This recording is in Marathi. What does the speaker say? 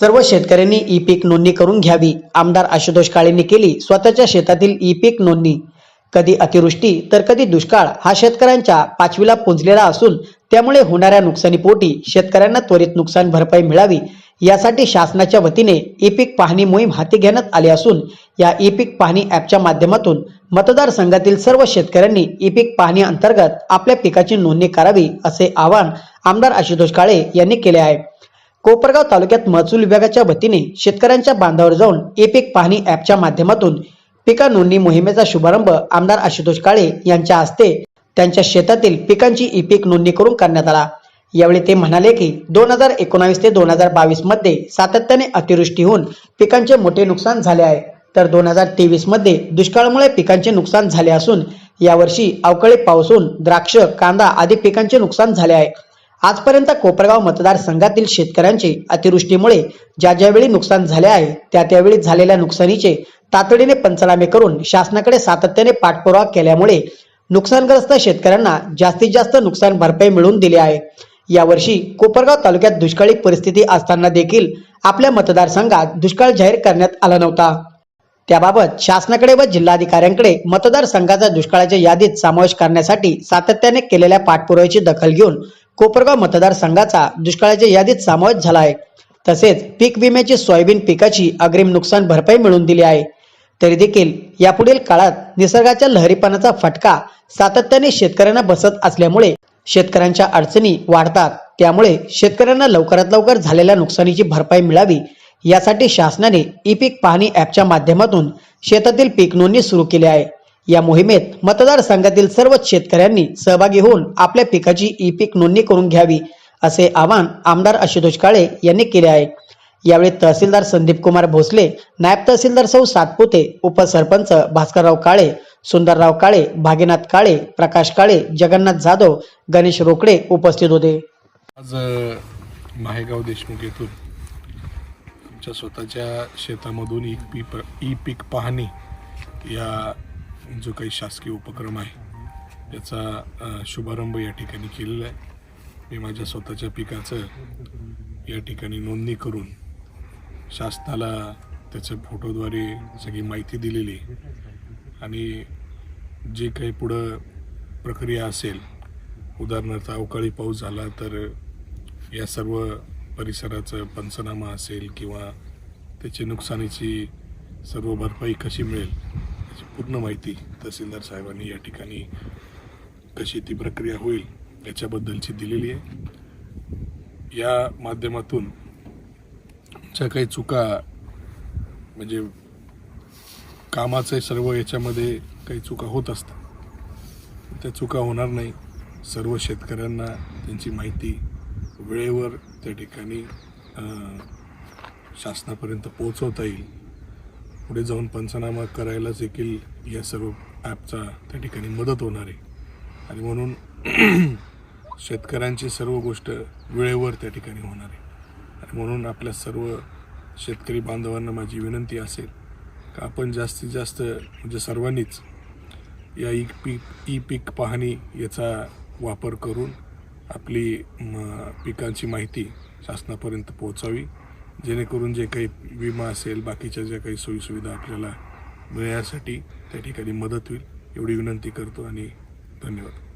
सर्व शेतकऱ्यांनी ई पीक नोंदणी करून घ्यावी. आमदार आशुतोष काळेंनी केली स्वतःच्या शेतातील ई पीक नोंदणी. कधी अतिवृष्टी तर कधी दुष्काळ हा शेतकऱ्यांच्या पाचवीला पोचलेला असून त्यामुळे होणाऱ्या नुकसानीपोटी शेतकऱ्यांना त्वरित नुकसान भरपाई मिळावी यासाठी शासनाच्या वतीने ई पीक पाहणी मोहीम हाती घेण्यात आली असून या ई पीक पाहणी ॲपच्या माध्यमातून मतदारसंघातील सर्व शेतकऱ्यांनी ई पीक पाहणी अंतर्गत आपल्या पिकाची नोंदणी करावी असे आवाहन आमदार आशुतोष काळे यांनी केले आहे. कोपरगाव तालुक्यात महसूल विभागाच्या वतीने शेतकऱ्यांच्या बांधावर जाऊन एपिक पीक पाहणी ॲपच्या माध्यमातून पिका नोंदणी मोहिमेचा शुभारंभ आमदार आशुतोष काळे यांच्या हस्ते त्यांच्या शेतातील पिकांची ई पीक नोंदणी करून करण्यात आला. यावेळी ते म्हणाले की दोन हजार एकोणावीस ते दोन हजार बावीसमध्ये सातत्याने अतिवृष्टी होऊन पिकांचे मोठे नुकसान झाले आहे. तर दोन हजार तेवीसमध्ये दुष्काळामुळे पिकांचे नुकसान झाले असून यावर्षी अवकाळी पाऊस होऊन द्राक्ष कांदा आदी पिकांचे नुकसान झाले आहे. आजपर्यंत कोपरगाव मतदारसंघातील शेतकऱ्यांचे अतिवृष्टीमुळे ज्या ज्यावेळी नुकसान झाले आहे त्या त्यावेळी झालेल्या नुकसानीचे तातडीने पंचनामे करून शासनाकडे सातत्याने पाठपुरावा केल्यामुळे नुकसानग्रस्त शेतकऱ्यांना जास्तीत जास्त नुकसान भरपाई मिळवून दिली आहे. यावर्षी कोपरगाव तालुक्यात दुष्काळी परिस्थिती असताना देखील आपल्या मतदारसंघात दुष्काळ जाहीर करण्यात आला नव्हता. त्याबाबत शासनाकडे व जिल्हाधिकाऱ्यांकडे मतदारसंघाचा दुष्काळाच्या यादीत समावेश करण्यासाठी सातत्याने केलेल्या पाठपुराव्याची दखल घेऊन कोपरगाव मतदारसंघाचा दुष्काळाच्या यादीत समावेश झाला आहे तसेच पीक विम्याची सोयाबीन पिकाची अग्रिम नुकसान भरपाई मिळवून दिली आहे. तरी देखील यापुढील काळात निसर्गाच्या लहरीपणाचा फटका सातत्याने शेतकऱ्यांना बसत असल्यामुळे शेतकऱ्यांच्या अडचणी वाढतात. त्यामुळे शेतकऱ्यांना लवकरात लवकर झालेल्या नुकसानीची भरपाई मिळावी यासाठी शासनाने ई पीक पाहणी ॲपच्या माध्यमातून शेतातील पीक नोंदणी सुरू केली आहे. या मोहिमेत मतदारसंघातील सर्वच शेतकऱ्यांनी सहभागी होऊन आपल्या पिकाची ई पीक नोंदणी करून घ्यावी असे आवाहन आमदार आशुतोष काळे यांनी केले आहे. यावेळी तहसीलदार संदीप कुमार भोसले नायब तहसीलदार सौ सातपुते उपसरपंच भास्करराव काळे सुंदरराव काळे भागीनाथ काळे प्रकाश काळे जगन्नाथ जाधव गणेश रोकडे उपस्थित होते. आज माहेगाव देशमुख येथून आमच्या स्वतःच्या शेतामधून ई पीक ई पीक पाहणी या जो काही शासकीय उपक्रम आहे याचा शुभारंभ या ठिकाणी केलेला आहे. मी माझ्या स्वतःच्या पिकाचं या ठिकाणी नोंदणी करून शासनाला त्याचं फोटोद्वारे सगळी माहिती दिलेली आणि जे काही पुढं प्रक्रिया असेल उदाहरणार्थ अवकाळी पाऊस झाला तर या सर्व परिसराचं पंचनामा असेल किंवा त्याची नुकसानीची सर्व भरपाई कशी मिळेल त्याची पूर्ण माहिती तहसीलदार साहेबांनी या ठिकाणी कशी ती प्रक्रिया होईल याच्याबद्दलची दिलेली आहे. या माध्यमातून ज्या काही चुका म्हणजे कामाचे सर्व याच्यामध्ये काही चुका होत असतात त्या चुका होणार नाही. सर्व शेतकऱ्यांना त्यांची माहिती वेळेवर त्या ठिकाणी शासनापर्यंत पोहोचवता येईल. पुढे जाऊन पंचनामा करायला देखील या सर्व ॲपचा त्या ठिकाणी मदत होणार आहे. आणि म्हणून शेतकऱ्यांची सर्व गोष्ट वेळेवर त्या ठिकाणी होणार आहे. आणि म्हणून आपल्या सर्व शेतकरी बांधवांना माझी विनंती असेल का आपण जास्तीत जास्त म्हणजे सर्वांनीच या ई पीक ई पीक पाहणी याचा वापर करून आपली म, पिकांची माहिती शासनापर्यंत पोहोचावी. जेणेकरून जे काही विमा असेल बाकीच्या ज्या काही सोयीसुविधा आपल्याला मिळण्यासाठी त्या ठिकाणी मदत होईल एवढी विनंती करतो आणि धन्यवाद.